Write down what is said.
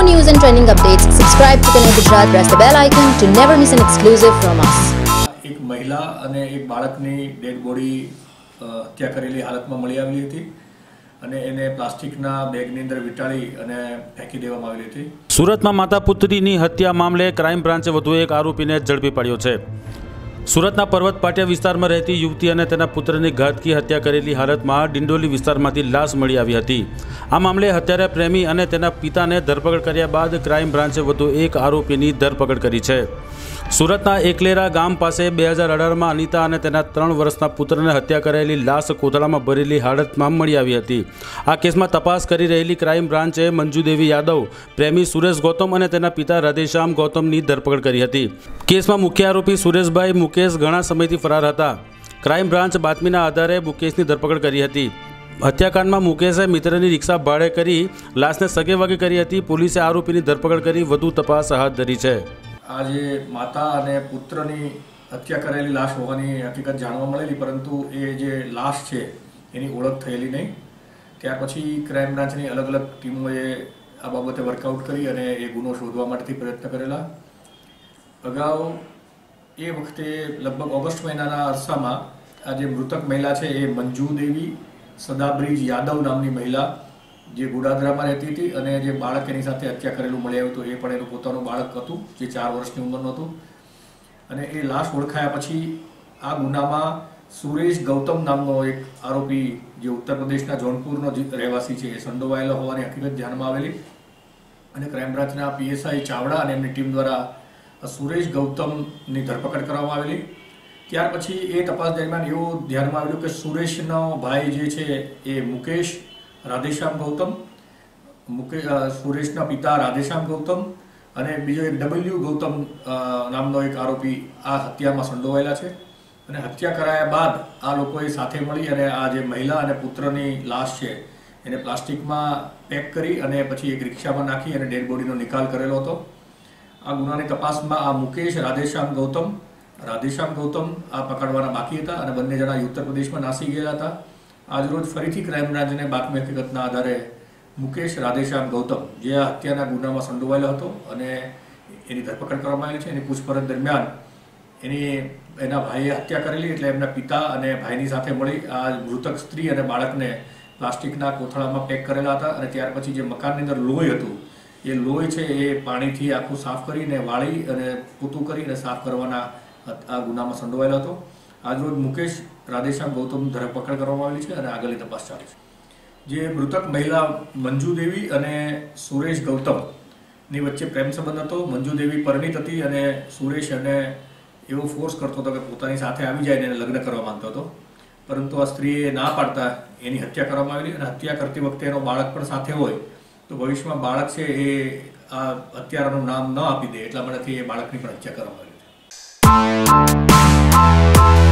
more news and trending updates, subscribe to Connect Gujarat, press the bell icon to never miss an exclusive from us. એક મહિલા અને એક બાળકની dead body હત્યા કરેલી હાલતમાં મળી આવેલી હતી અને એને પ્લાસ્ટિકના બેગની અંદર વીંટાળી અને ફેંકી દેવામાં આવેલી હતી સુરતમાં માતા પુત્રીની હત્યા મામલે ક્રાઇમ બ્રાન્ચે વધુ એક આરોપીને ઝડપી પાડ્યો છે સુરતના પર્વત પાટિયા વિસ્તારમાં રહેતી યુવતી અને તેના પુત્રની ઘાતકી હત્યા કરેલી હાલતમાં ડિંડોલી વિસ્તારમાંથી લાશ મળી આવી હતી. આ મામલે હત્યારા પ્રેમી અને તેના પિતાને ધરપકડ કર્યા બાદ ક્રાઇમ બ્રાન્ચે વધુ એક આરોપીની ધરપકડ કરી છે. સુરતના એકલેરા ગામ પાસે બે હજાર અઢારમાં અનિતા અને તેના ત્રણ વર્ષના પુત્રને હત્યા કરાયેલી લાશ કોથળામાં ભરેલી હાલતમાં મળી આવી હતી. આ કેસમાં તપાસ કરી રહેલી ક્રાઇમ બ્રાન્ચે મંજુદેવી યાદવ, પ્રેમી સુરેશ ગૌતમ અને તેના પિતા રાધેશ્યામ ગૌતમની ધરપકડ કરી હતી. કેસમાં મુખ્ય આરોપી સુરેશભાઈ મુકેશ ઘણા સમયથી ફરાર હતા. ક્રાઇમ બ્રાન્ચ બાતમીના આધારે મુકેશની ધરપકડ કરી હતી. હત્યાકાંડમાં મુકેશે મિત્રની રિક્ષા ભાડે કરી લાશને સગે વગે કરી હતી. પોલીસે આરોપીની ધરપકડ કરી વધુ તપાસ હાથ ધરી છે. આજે માતા અને પુત્રની હત્યા કરેલી લાશ હોવાની હકીકત જાણવા મળેલી, પરંતુ એ જે લાશ છે એની ઓળખ થયેલી નહીં. ત્યાર પછી ક્રાઇમ બ્રાન્ચની અલગ અલગ ટીમોએ આ બાબતે વર્કઆઉટ કરી અને એ ગુનો શોધવા માટેથી પ્રયત્ન કરેલા. અગાઉ એ વખતે લગભગ ઓગસ્ટ મહિનાના અરસામાં આ જે મૃતક મહિલા છે એ મંજુ દેવી, સદાબ્રિજ યાદવ નામની મહિલા જે ગુડાદરામાં રહેતી હતી અને જે બાળક એની સાથે હત્યા કરેલું મળી આવ્યું હતું, એ પણ એનું પોતાનું બાળક હતું, જે ચાર વર્ષની ઉંમરનું હતું. અને એ લાશ ઓળખાયા પછી આ ગુનામાં સુરેશ ગૌતમ નામનો એક આરોપી જે ઉત્તર પ્રદેશના જોનપુરનો રહેવાસી છે, એ સંડોવાયેલો હોવાની હકીકત ધ્યાનમાં આવેલી. અને ક્રાઇમ બ્રાન્ચના પીએસઆઈ ચાવડા અને એમની ટીમ દ્વારા સુરેશ ગૌતમની ધરપકડ કરવામાં આવેલી. ત્યાર પછી એ તપાસ દરમિયાન એવું ધ્યાનમાં આવ્યું કે સુરેશનો ભાઈ જે છે એ મુકેશ રાધેશ્યામ ગૌતમ મુકેશ સુરેશના પિતા રાધેશ્યામ ગૌતમ અને બીજો એક ડબલ્યુ ગૌતમ નામનો એક આરોપી આ હત્યામાં સંડોવાયેલા છે. અને હત્યા કરાયા બાદ આ લોકોએ સાથે મળી અને આ જે મહિલા અને પુત્રની લાશ છે એને પ્લાસ્ટિકમાં પેક કરી અને પછી એક રિક્ષામાં નાખી અને ડેડ બોડીનો નિકાલ કરેલો હતો. આ ગુનાની તપાસમાં આ મુકેશ, રાધેશ્યામ, ગૌતમ. રાધેશ્યામ, ગૌતમ આ પકડવાના બાકી હતા અને બંને જણા ઉત્તર પ્રદેશમાં નાસી ગયા હતા. આજરોજ ફરીથી ક્રાઇમ બ્રાન્ચને બાતમી હકીકતના આધારે મુકેશ, રાધેશ્યામ, ગૌતમ જે આ હત્યાના ગુનામાં સંડોવાયેલો હતો અને એની ધરપકડ કરવામાં આવેલી છે. એની પૂછપરછ દરમિયાન એની, એના ભાઈએ હત્યા કરેલી એટલે એમના પિતા અને ભાઈની સાથે મળી આ મૃતક સ્ત્રી અને બાળકને પ્લાસ્ટિકના કોથળામાં પેક કરેલા હતા અને ત્યાર પછી જે મકાનની અંદર લોહી હતું એ લોહી છે એ પાણીથી આખું સાફ કરીને વાળી અને પૂતું કરીને સાફ કરવાના આ ગુનામાં સંડોવાયેલો હતો. આજરોજ મુકેશ રાધેશ્યામ ગૌતમ ધરપકડ કરવામાં આવી છે અને આગળની તપાસ ચાલે છે. જે મૃતક મહિલા મંજુ દેવી અને સુરેશ ગૌતમની વચ્ચે પ્રેમ સંબંધ હતો. મંજુ દેવી પરિણીત હતી અને સુરેશ અને એવો ફોર્સ કરતો હતો કે પોતાની સાથે આવી જાય અને લગ્ન કરવા માંગતો હતો. પરંતુ આ સ્ત્રીએ ના પાડતા એની હત્યા કરવામાં આવેલી અને હત્યા કરતી વખતે એનો બાળક પણ સાથે હોય તો ભવિષ્યમાં બાળક છે એ આ હત્યારાનું નામ ન આપી દે, એટલા માટેથી એ બાળકની પણ હત્યા કરવામાં આવી છે.